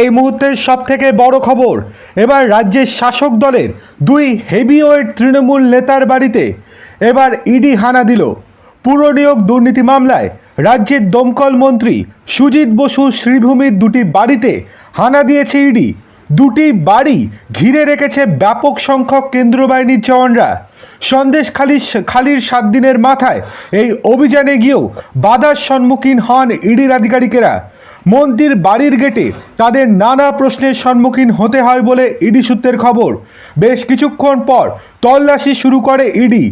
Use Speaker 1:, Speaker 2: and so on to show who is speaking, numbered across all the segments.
Speaker 1: এই মুহূর্তের সব থেকে বড় খবর, এবার রাজ্যের শাসক দলের দুই হেভিওয়েট তৃণমূল নেতার বাড়িতে এবার ইডি হানা দিল। পুরনিয়োগ দুর্নীতি মামলায় রাজ্যের দমকল মন্ত্রী সুজিত বসু শ্রীভূমির দুটি বাড়িতে হানা দিয়েছে ইডি। দুটি বাড়ি ঘিরে রেখেছে ব্যাপক সংখ্যক কেন্দ্র বাহিনীর জওয়ানরা। সন্দেশ খালি খালির সাত দিনের মাথায় এই অভিযানে গিয়েও বাধার সম্মুখীন হন ইডির আধিকারিকেরা। মন্ত্রীর বাড়ির গেটে তাদের নানা প্রশ্নের সম্মুখীন হতে হয় বলে ইডি সূত্রের খবর। বেশ কিছুক্ষণ পর তল্লাশি শুরু করে ইডি।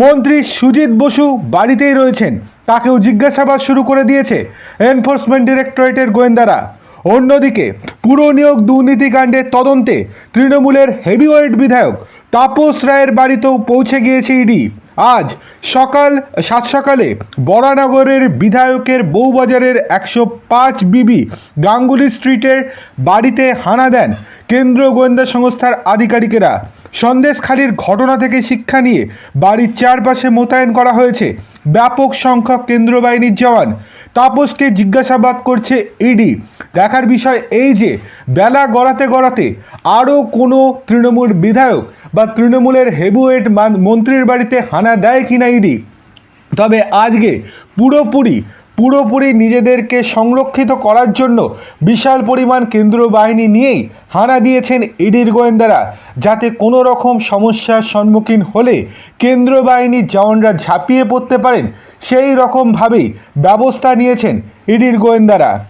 Speaker 1: মন্ত্রী সুজিত বসু বাড়িতেই রয়েছেন। তাকেও জিজ্ঞাসাবাদ শুরু করে দিয়েছে এনফোর্সমেন্ট ডিরেক্টরেটের গোয়েন্দারা। অন্যদিকে পুরো নিয়োগ দুর্নীতিকাণ্ডের তদন্তে তৃণমূলের হেভিওয়েট বিধায়ক তাপস রায়ের বাড়িতেও পৌঁছে গিয়েছে ইডি। আজ সকাল, সাত সকালে বরানগরের বিধায়কের বউবাজারের একশো পাঁচ বিবি গাঙ্গুলি স্ট্রিটের বাড়িতে হানা দেন কেন্দ্রীয় গোয়েন্দা সংস্থার আধিকারিকেরা। সন্দেশখালির ঘটনা থেকে শিক্ষা নিয়ে বাড়ির চারপাশে মোতায়েন করা হয়েছে ব্যাপক সংখ্যক কেন্দ্র বাহিনীর জওয়ান। তাপসকে জিজ্ঞাসাবাদ করছে ইডি। দেখার বিষয় এই যে, বেলা গড়াতে গড়াতে আরও কোনো তৃণমূল বিধায়ক বা তৃণমূলের মান- মন্ত্রীর বাড়িতে হানা দেয় কিনা ইডি? তবে আজকে পুরোপুরি পুরোপুরি নিজেদেরকে সংরক্ষিত করার জন্য বিশাল পরিমাণ কেন্দ্র বাহিনী নিয়েই হানা দিয়েছেন ইডির গোয়েন্দারা, যাতে কোনো রকম সমস্যার সম্মুখীন হলে কেন্দ্র বাহিনীর জওয়ানরা ঝাঁপিয়ে পড়তে পারেন। সেই রকমভাবেই ব্যবস্থা নিয়েছেন ইডির গোয়েন্দারা।